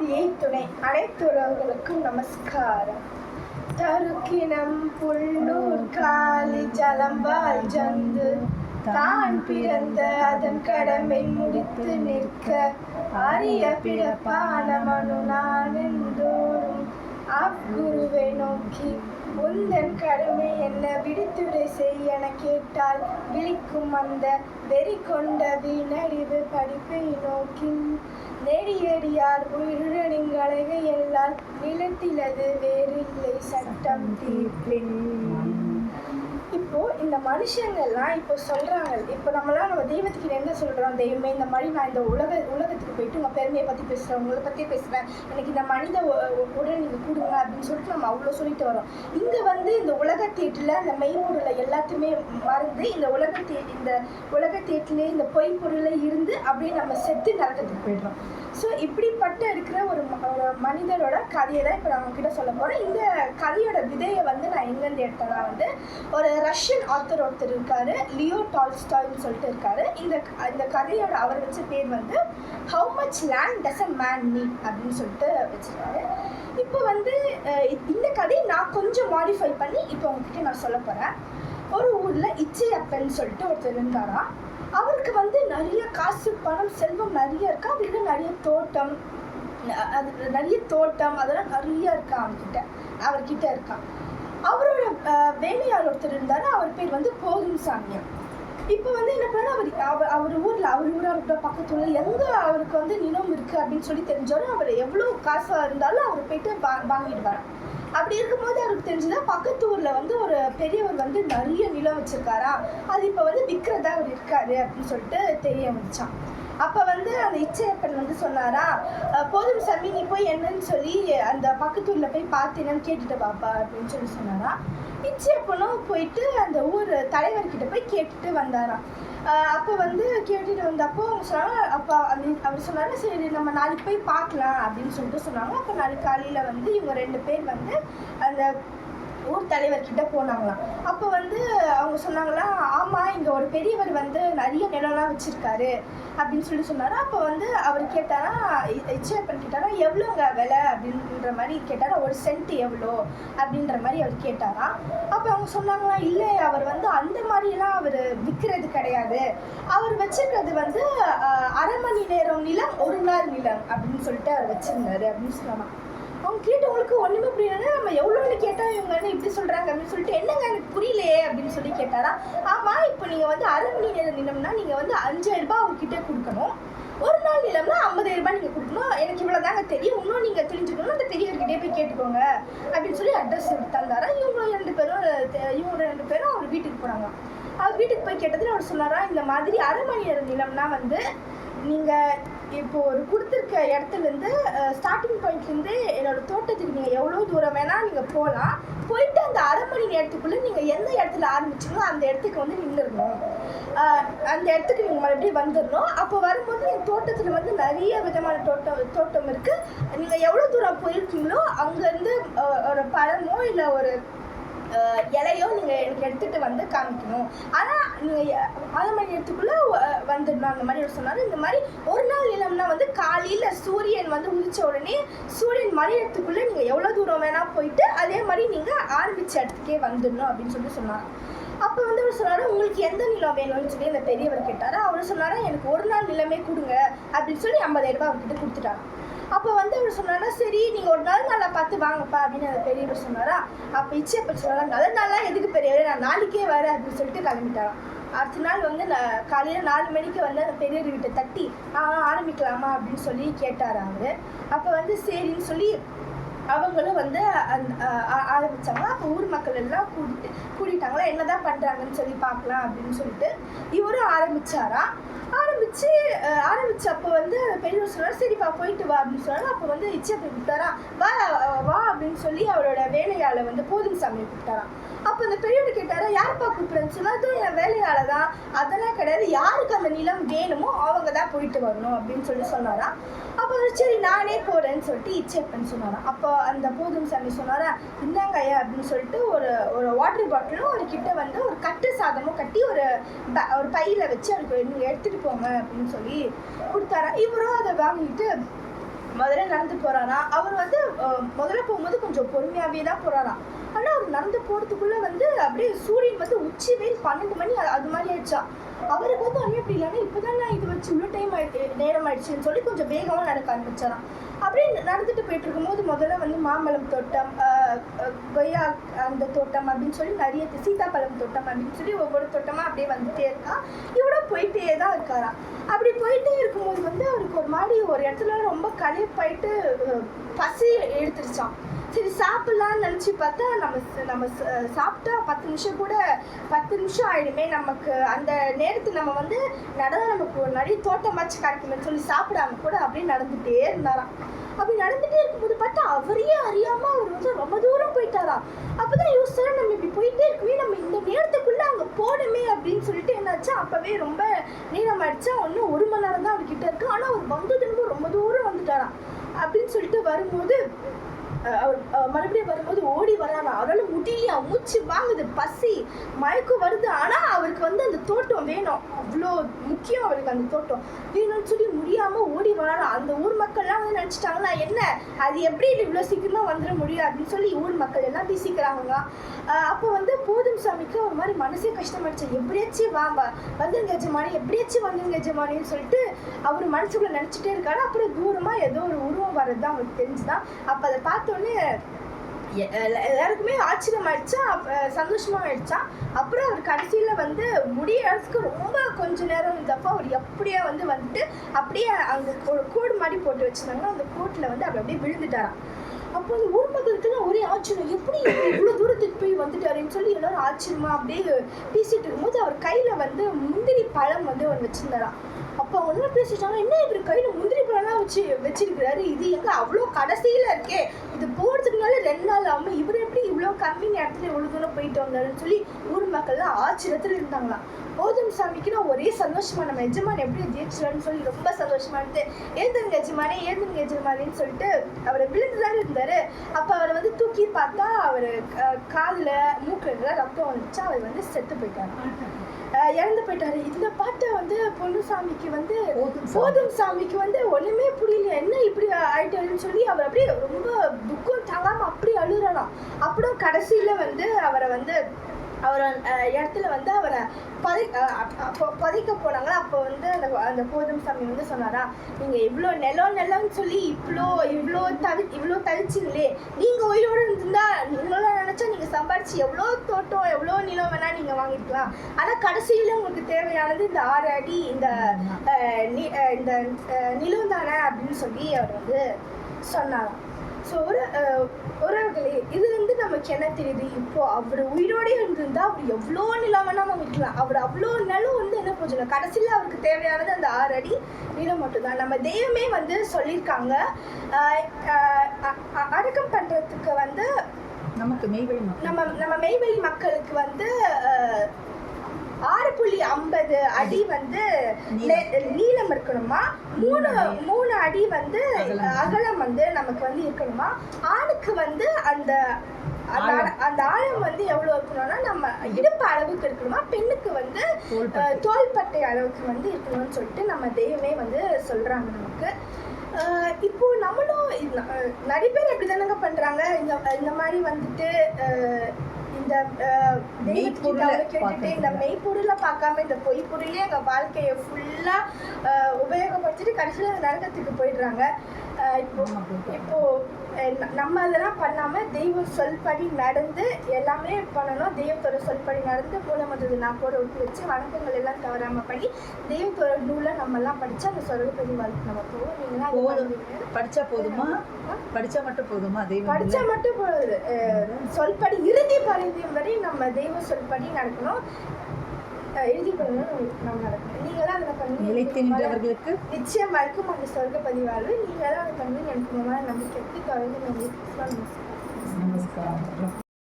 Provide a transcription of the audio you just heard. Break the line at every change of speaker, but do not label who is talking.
நீதியை துணை அனைத்துறவுகளுக்கும் நமஸ்காரம். தருக்கினம் புல்லூர் காலி ஜலம்பால் ஜந்து. தான் பிறந்த அதன் கடமை முடித்து நிற்க. அரிய பிறப்பான மனு நான் நோக்கி உந்தன் கடமை என்ன விடுத்துடை செய் என கேட்டால் விழிக்கும் அந்த வெறி கொண்ட வீணடிவு படிப்பை நோக்கி நெடியடியார் உயிருடனிங்களைக எல்லால் நிலத்திலது வேறில்லை சட்டம் தீர்ப்பின் இப்போ இந்த மனுஷங்கள்லாம் இப்போ சொல்றாங்க இப்போ நம்மளாம் நம்ம தெய்வத்துக்கு என்ன சொல்றோம்? தெய்வமே இந்த மாதிரி நான் இந்த உலக உலகத்துக்கு போயிட்டு உங்க பெருமையை பத்தி பேசுறேன் உங்களை பத்தி பேசுறேன். எனக்கு இந்த மனித உடல் நீங்க கொடுங்க அப்படின்னு சொல்லிட்டு நம்ம அவ்வளோ சொல்லிட்டு வரோம். இங்க வந்து இந்த உலகத்தேட்டில் அந்த மெய்ப்பொருளை எல்லாத்தையுமே மறந்து இந்த உலகத்தே இந்த உலகத்தேட்டிலே இந்த பொய் பொருளை இருந்து அப்படியே நம்ம செத்து நரகத்துக்கு போயிடுறோம். ஸோ இப்படிப்பட்ட இருக்கிற ஒரு ம- ஒரு மனிதரோட கதையை தான் இப்போ நான் உங்ககிட்ட சொல்ல போகிறேன் இந்த கதையோட விதையை வந்து நான் எங்கேருந்து எடுத்தேன்னா வந்து ஒரு ரஷ்யன் ஆத்தர் ஒருத்தர் இருக்காரு லியோ டால்ஸ்டாய்னு சொல்லிட்டு இருக்காரு. இந்த இந்த கதையோட அவர் வச்ச பேர் வந்து how much land does a man need அப்படின்னு சொல்லிட்டு வச்சிருக்காரு. இப்போ வந்து இந்த கதையை நான் கொஞ்சம் மாடிஃபை பண்ணி இப்போ உங்ககிட்ட நான் சொல்ல போகிறேன் ஒரு ஊரில் இச்சையப்பன் சொல்லிட்டு ஒருத்தர் இருந்தாராம் அவருக்கு வந்து நிறைய காசு பணம் செல்வம் நிறைய இருக்கா. அவர்கிட்ட நிறைய தோட்டம் அது நிறைய தோட்டம் அதெல்லாம் நிறைய இருக்கா அவர்கிட்ட. அவர்கிட்ட இருக்கான் அவரோட அஹ், வேலையாள் ஒருத்தர் இருந்தார். அவர் பேர் வந்து போதும் சாமியா. இப்போ வந்து என்ன பண்ணா அவர் அவர் அவர் ஊரில் அவர் ஊராக இருக்கட்டும் பக்கத்து ஊரில் எங்கே அவருக்கு வந்து நிலம் இருக்குது அப்படின்னு சொல்லி தெரிஞ்சாலும் அவர் எவ்வளோ காசாக இருந்தாலும் அவர் போயிட்டு வா வாங்கிடுவார். அப்படி இருக்கும்போது அவருக்கு தெரிஞ்சுதா பக்கத்து ஊரில் வந்து ஒரு பெரியவர் வந்து நிறைய நிலம் வச்சிருக்காரா? அது இப்போ வந்து விற்கிறதா அவர் இருக்காரு அப்படின்னு சொல்லிட்டு தெரிய வந்துச்சான் அப்போ வந்து அந்த இச்சையப்பன் வந்து சொன்னாரா? போதும் சாமி நீ போய் என்னன்னு சொல்லி அந்த பக்கத்து ஊரில் போய் பார்த்தேன்னு கேட்டுட்டு பாப்பா அப்படின்னு சொல்லி சொன்னாரா? இச்சையப்பனும் போயிட்டு அந்த ஊர் தலைவர்கிட்ட போய் கேட்டுட்டு வந்தாராம் அப்போ வந்து கேட்டுட்டு வந்தப்போ அவங்க சொன்னாங்க அப்போ அந்த அவர் சொன்னாங்க சரி நம்ம நாளைக்கு போய் பார்க்கலாம் அப்படின்னு சொல்லிட்டு சொன்னாங்க. அப்போ நாளைக்கு காலையில் வந்து இவங்க ரெண்டு பேர் வந்து அந்த ஊர் தலைவர்கிட்ட போனாங்களாம். அப்போ வந்து அவங்க சொன்னாங்க ஒரு பெரியவர் வந்து நிறைய நிலம்லாம் வச்சுருக்காரு அப்படின்னு சொல்லி சொன்னாரு. அப்போ வந்து அவர் கேட்டாரா இ- இச்சையப்பன் கேட்டாரா எவ்வளோங்க விலை? அப்படின்ற மாதிரி கேட்டாரா ஒரு சென்ட் எவ்வளோ? அப்படின்ற மாதிரி அவர் கேட்டாராம் அப்போ அவங்க சொன்னாங்களா இல்லை அவர் வந்து அந்த மாதிரிலாம் அவர் விற்கிறது கிடையாது. அவர் வச்சிருக்கிறது வந்து அரை மணி நேரம் நிலம் ஒரு நாள் நிலம் அப்படின்னு சொல்லிட்டு அவர் வச்சிருந்தாரு அப்படின்னு சொன்னாங்க அவங்க கேட்டவங்களுக்கு ஒண்ணுமே புரியலன்னா நம்ம எவ்வளோன்னு கேட்டா இவங்க வந்து இப்படி சொல்றாங்க அப்படின்னு சொல்லிட்டு என்னங்க எனக்கு புரியலையே அப்படின்னு சொல்லி கேட்டாரா. ஆமா இப்போ நீங்க வந்து அரை மணி நேரம் நிலம்னா நீங்க வந்து அஞ்சாயிரம் ரூபாய் அவர்கிட்ட கொடுக்கணும். ஒரு நாள் நிலம்னா ஐம்பதாயிரம் ரூபாய் நீங்க கொடுக்கணும். எனக்கு இவ்வளோ தாங்க தெரியும். இன்னும் நீங்க தெரிஞ்சுக்கணும் அந்த பெரியவர்கிட்டே போய் கேட்டுக்கோங்க அப்படின்னு சொல்லி அட்ரஸ் தந்தாரா. இவங்க ரெண்டு பேரும் இவங்க ரெண்டு பேரும் அவர் வீட்டுக்கு போனாங்க. அவர் வீட்டுக்கு போய் கேட்டதுல அவர் சொன்னாரா இந்த மாதிரி அரை மணி நேரம் நிலம்னா வந்து நீங்கள் இப்போ ஒரு கொடுத்துருக்க இடத்துலேருந்து ஸ்டார்டிங் பாயிண்ட்லேருந்து என்னோட தோட்டத்துக்கு நீங்கள் எவ்வளோ தூரம் வேணால் நீங்கள் போகலாம் போயிட்டு அந்த அரை மணி நேரத்துக்குள்ளே நீங்கள் எந்த இடத்துல ஆரம்பிச்சீங்களோ அந்த இடத்துக்கு வந்து நின்றுடணும் அந்த இடத்துக்கு நீங்கள் மறுபடியும் வந்துடணும். அப்போ வரும்போது என் தோட்டத்தில் வந்து நிறைய விதமான தோட்டம் தோட்டம் இருக்குது நீங்கள் எவ்வளோ தூரம் போயிருக்கீங்களோ அங்கேருந்து ஒரு பழமோ இல்லை ஒரு இலையோ நீங்கள் எனக்கு எடுத்துகிட்டு வந்து காமிக்கணும். ஆனால் நீங்கள் அதை மணி நேரத்துக்குள்ளே வந்துடணும். அந்த மாதிரி அவர் சொன்னார். இந்த மாதிரி ஒரு நாள் நிலம்னா வந்து காலையில் சூரியன் வந்து உதிச்ச உடனே சூரியன் மணி மறையறதுக்குள்ளே நீங்கள் எவ்வளோ தூரம் வேணால் போயிட்டு அதே மாதிரி நீங்கள் ஆரம்பிச்ச இடத்துக்கே வந்துடணும் அப்படின்னு சொல்லி சொன்னாங்க அப்போ வந்து அவர் சொன்னாரு உங்களுக்கு எந்த நிலம் வேணும்னு சொல்லி அந்த பெரியவர் கேட்டாரு. அவர் சொன்னார் எனக்கு ஒரு நாள் நிலமே கொடுங்க. அப்படின்னு சொல்லி ஐம்பதாயிரம் ரூபாய் அவர்கிட்ட கொடுத்துட்டாங்க அப்போ வந்து அவர் சொன்னாரா சரி நீங்கள் ஒரு நாள் நல்லா பார்த்து வாங்கப்பா அப்படின்னு அந்த பெரியவர் சொன்னாரா? அப்போ இச்சையப்பன் சொன்னாரா நல்ல நாளாக எதுக்கு பெரியவர் நான் நாளைக்கே வரேன் அப்படின்னு சொல்லிட்டு கிளம்பிட்டாராம். அடுத்த நாள் வந்து நான் காலையில் நாலு மணிக்கு வந்து அந்த பெரியவர்கிட்ட தட்டி ஆரம்பிக்கலாமா? அப்படின்னு சொல்லி கேட்டார் அவர். அப்போ வந்து சரின்னு சொல்லி அவங்களும் வந்து அந்த ஆ- ஆரம்பிச்சாங்க. அப்போ ஊர் மக்கள் எல்லாம் கூட்டிட்டு கூட்டிட்டாங்களா என்னதான் பண்றாங்கன்னு சொல்லி பார்க்கலாம் அப்படின்னு சொல்லிட்டு இவரும் ஆரம்பிச்சாரா? ஆரம்பிச்சு அஹ், ஆரம்பிச்சப்போ வந்து பெரியவர் சொன்னார் சரிப்பா போயிட்டு வா அப்படின்னு சொன்னாங்க அப்போ வந்து இச்சை கூப்பிட்டாரா? வா வா அப்படின்னு சொல்லி அவரோட வேலையாளை வந்து போதும் சாமியை கூப்பிட்டாராம் அப்போ அந்த பெரியவர் கேட்டாரா யாருப்பா கூப்பிடுறேன்னு சொன்னா அதுவும் என் வேலையாள தான். அதெல்லாம் கிடையாது. யாருக்கு அந்த நிலம் வேணுமோ அவங்க தான் போயிட்டு வரணும் அப்படின்னு சொல்லி சொன்னாராம் அப்போ சரி நானே போறேன்னு சொல்லிட்டு இச்சேப்பன் சொன்னாராம் அப்போ அந்த போதும் சாமி சொன்னாரா? இந்தாங்கய்யா அப்படின்னு சொல்லிட்டு ஒரு ஒரு வாட்டர் பாட்டிலும் ஒரு கிட்ட வந்து ஒரு கட்டு சாதமும் கட்டி ஒரு ப- ஒரு பையில வச்சு அவருக்கு நீங்க எடுத்துட்டு போங்க அப்படின்னு சொல்லி கொடுத்தாரா. இவரும் அதை வாங்கிட்டு முதல்ல நடந்து போறாராம் அவர் வந்து முதல்ல போகும்போது கொஞ்சம் பொறுமையாவே தான் போறாராம் ஆனா அவர் நடந்து போறதுக்குள்ள வந்து அப்படியே சூரியன் வந்து உச்சி வெயில் பன்னெண்டு மணி அது- மாதிரி ஆயிடுச்சா? அவருக்கு வந்து அண்ணன் அப்படி இல்லைன்னா இப்போதான் நான் இது வச்சு இவ்வளோ டைம் ஆயிடுச்சு நேரம் ஆயிடுச்சுன்னு சொல்லி கொஞ்சம் வேகமாக நடக்க ஆரம்பிச்சாராம். அப்படியே நடந்துட்டு போயிட்டு இருக்கும்போது முதல்ல வந்து மாம்பழம் தோட்டம் கொய்யா அந்த தோட்டம் அப்படின்னு சொல்லி நிறைய சீதாப்பழம் தோட்டம் அப்படின்னு சொல்லி ஒவ்வொரு தோட்டமாக அப்படியே வந்துட்டே இருக்கா. இவ்வளோ போயிட்டே தான் இருக்காராம் அப்படி போயிட்டே இருக்கும்போது வந்து அவருக்கு ஒரு மாதிரி ஒரு இடத்துல ரொம்ப களைப்பாயிட்டு பசி எடுத்துருச்சான் சரி சாப்பிட்லான்னு நினச்சி பார்த்தா நம்ம நம்ம ச- சாப்பிட்டா பத்து நிமிஷம் கூட பத்து நிமிஷம் ஆயிடுமே நமக்கு. அந்த நேரத்துக்கு நம்ம வந்து நடந்தால் நமக்கு ஒரு நிறைய தோட்டமாச்சு கிடைக்குமே சொல்லி சாப்பிடாம கூட அப்படியே நடந்துகிட்டே இருந்தாராம். அப்படி நடந்துட்டே இருக்கும்போது பார்த்தா அவரையே அறியாம அவர் வந்து ரொம்ப தூரம் போயிட்டாராம் அப்பதான் யோசிச்சாரு நம்ம இப்படி போயிட்டே இருக்குமே நம்ம இந்த நேரத்துக்குள்ள அங்க போகணுமே அப்படின்னு சொல்லிட்டு என்னாச்சு? அப்பவே ரொம்ப நேரம் ஆயிடுச்சா ஒன்றும் ஒரு மணி நேரம் தான் அவர்கிட்ட இருக்கு. ஆனா அவர் திரும்ப ரொம்ப தூரம் வந்துட்டாராம் அப்படின்னு சொல்லிட்டு வரும்போது அவர் மறுபடியும் வரும்போது ஓடி வரானா அவரால் முடியலையா? மூச்சு வாங்குது பசி. மயக்கம் வருது. ஆனால் அவருக்கு வந்து அந்த தோட்டம் வேணும். அவ்வளோ முக்கியம் அவருக்கு அந்த தோட்டம். வேணும்னு சொல்லி முடியாமல் ஓடி வரானா அந்த ஊர் மக்கள்லாம் வந்து நினச்சிட்டாங்களா என்ன? அது எப்படி இவ்வளோ சீக்கிரமாக வந்துட முடியும் அப்படின்னு சொல்லி ஊர் மக்கள் எல்லாம் பேசிக்கிறாங்க அப்போ வந்து போதும் சாமிக்கு ஒரு மாதிரி மனசே கஷ்டமாயிடுச்சு. எப்படியாச்சும் வா வந்துருங்க எஜமானி எப்படியாச்சும் வந்துருங்க எஜமானின்னு சொல்லிட்டு அவர் மனசுக்குள்ளே நினச்சிட்டே இருக்காரு. அப்புறம் தூரமாக ஏதோ ஒரு உருவம் வர்றது தான் அவருக்கு தெரிஞ்சுதான். அப்போ அதை பார்த்து பார்த்தோன்னே எல்லாருக்குமே ஆச்சரியம் ஆயிடுச்சா சந்தோஷமா ஆயிடுச்சா அப்புறம் அவர் கடைசியில் வந்து முடியறதுக்கு ரொம்ப கொஞ்ச நேரம் இருந்தப்போ அவர் எப்படியே வந்து வந்துட்டு அப்படியே அங்கே ஒரு கோடு மாதிரி போட்டு வச்சிருந்தாங்கன்னா அந்த கோட்டில் வந்து அவர் அப்படியே விழுந்துட்டாராம். அப்போ அந்த ஊர் மக்களுக்குலாம் ஒரே ஆச்சரியம். எப்படி இவ்வளோ தூரத்துக்கு போய் வந்துட்டாருன்னு சொல்லி எல்லாரும் ஆச்சரியமா அப்படியே பேசிட்டு அவர் கையில வந்து முந்திரி பழம் வந்து அவர் வச்சிருந்தாராம். அப்போ ஒன்று பேசிட்டாங்க என்ன இவர் கையில முந்திரி பழம்லாம் வச்சு வச்சிருக்கிறாரு. இது எங்க அவ்வளோ கடைசியில இருக்கே. இது போறதுக்குனால ரெண்டு நாள் ஆகும். இவர் எப்படி இவ்வளோ கம்மி நேரத்துல இவ்வளோ தூரம் போயிட்டு வந்தாருன்னு சொல்லி ஊர் மக்கள்லாம் ஆச்சரியத்தில் இருந்தாங்களாம். போதும் சாமிக்கு நான் ஒரே சந்தோஷமா நம்ம எஜமான் எப்படி ஜெயிச்சிடான்னு சொல்லி ரொம்ப சந்தோஷமா இருந்து ஏந்துங்க எஜமானே ஏந்துங்க எஜமானின்னு சொல்லிட்டு அவர் விழுந்துதான் இருந்தாரு. அப்ப அவரை வந்து தூக்கி பார்த்தா அவர் காலில் மூக்கில் ரத்தம் வந்துச்சு அவர் வந்து செத்து போயிட்டாரு. இறந்து போயிட்டாரு. இந்த பாட்டை வந்து பொன்னுசாமிக்கு வந்து
போதும் சாமி.
போதும் சாமிக்கு வந்து ஒண்ணுமே புரியல. என்ன இப்படி ஆயிட்டாருன்னு சொல்லி அவர் அப்படியே ரொம்ப துக்கம் தாங்காம அப்படி அழுறலாம் அப்புறம் கடைசியில வந்து அவரை வந்து அவர் இடத்துல வந்து அவரை பதை அப்போ பதிக்க போனாங்களா? அப்போ வந்து அந்த அந்த போதும் சாமி வந்து சொன்னாரா நீங்கள் இவ்வளோ நிலம் நிலம்னு சொல்லி இவ்வளோ இவ்வளோ தவி இவ்வளோ தவிச்சிங்களே நீங்கள் உயிரோடு இருந்தா நீங்களாம் நினச்சா நீங்கள் சம்பாரிச்சு எவ்வளோ தோட்டம் எவ்வளோ நிலம் வேணால் நீங்கள் வாங்கிக்கலாம் ஆனால் கடைசியில உங்களுக்கு தேவையானது இந்த ஆறு அடி இந்த இந்த நிலம் தானே அப்படின்னு சொல்லி அவர் வந்து சொன்னாராம். ஸோ ஒரு உறவுகளே இதுல இருந்து நமக்கு என்ன தெரியுது இப்போ அவர் உயிரோடே இருந்திருந்தா அவர் எவ்வளோ நிலம் வேணா வாங்கிக்கலாம் அவர் அவ்வளோ நிலம் வந்து என்ன பிரயோஜனம் கடைசியில் அவருக்கு தேவையானது அந்த ஆறு அடி நிலம் மட்டும்தான். நம்ம தெய்வமே வந்து சொல்லியிருக்காங்க அடக்கம் பண்றதுக்கு வந்து
நமக்கு மெய்வழி மக்கள்
நம்ம நம்ம மெய்வெளி மக்களுக்கு வந்து ஐம்பது அடி வந்து நீளம். இருக்கணுமா? மூணு மூணு அடி வந்து
அகலம்.
வந்து நமக்கு வந்து இருக்கணுமா? ஆணுக்கு வந்து அந்த அந்த
ஆழம்.
வந்து எவ்வளோ இருக்கணும்னா நம்ம இடுப்பு அளவுக்கு இருக்கணுமா? பெண்ணுக்கு வந்து
தோள்பட்டை.
அளவுக்கு வந்து இருக்கணும்னு சொல்லிட்டு நம்ம தெய்வமே வந்து சொல்றாங்க நமக்கு. இப்போ நம்மளும் நிறைய பேர் எப்படி தானங்க பண்றாங்க. இந்த இந்த மாதிரி வந்துட்டு இந்த கேட்டுட்டு இந்த. மெய்ப்பொருளை பார்க்காம இந்த பொய் பொருளே எங்க வாழ்க்கையை ஃபுல்லா உபயோகப்படுத்திட்டு கடைசியில் நரகத்துக்கு போயிடுறாங்க இப்போ இப்போ நம்ம அதெல்லாம் பண்ணாம தெய்வம் சொல்படி நடந்து எல்லாமே பண்ணணும். தெய்வத்தோட சொல்படி நடந்து மூலமது நான் கூட ஒட்டி வச்சு வணக்கங்கள் எல்லாம் தவறாம பண்ணி தெய்வத்தோட நூலை நம்ம எல்லாம் படிச்சு அந்த சொல்படி வாழ்க்கை நம்ம போவோம். நீங்களாம்
போதும். போதுமா? படிச்சா மட்டும் போதுமா தெய்வம்
படிச்சா
இல்ல?
மட்டும் அஹ், சொல்படி இறுதி பரிதியம் வரை நம்ம தெய்வ சொல்படி நடக்கணும். அஹ், இறுதி பரிதியம் நம்ம நடக்கணும் நீங்களாம் அதில் பண்ணி
நிலைத்து நின்றவர்களுக்கு
நிச்சயம் வரைக்கும் அந்த சொர்க்க பதிவாளர் நீங்களாம் அதை பண்ணி எனக்கு ரொம்ப நம்பிக்கை இருக்கு. தொடர்ந்து
நமஸ்காரம்.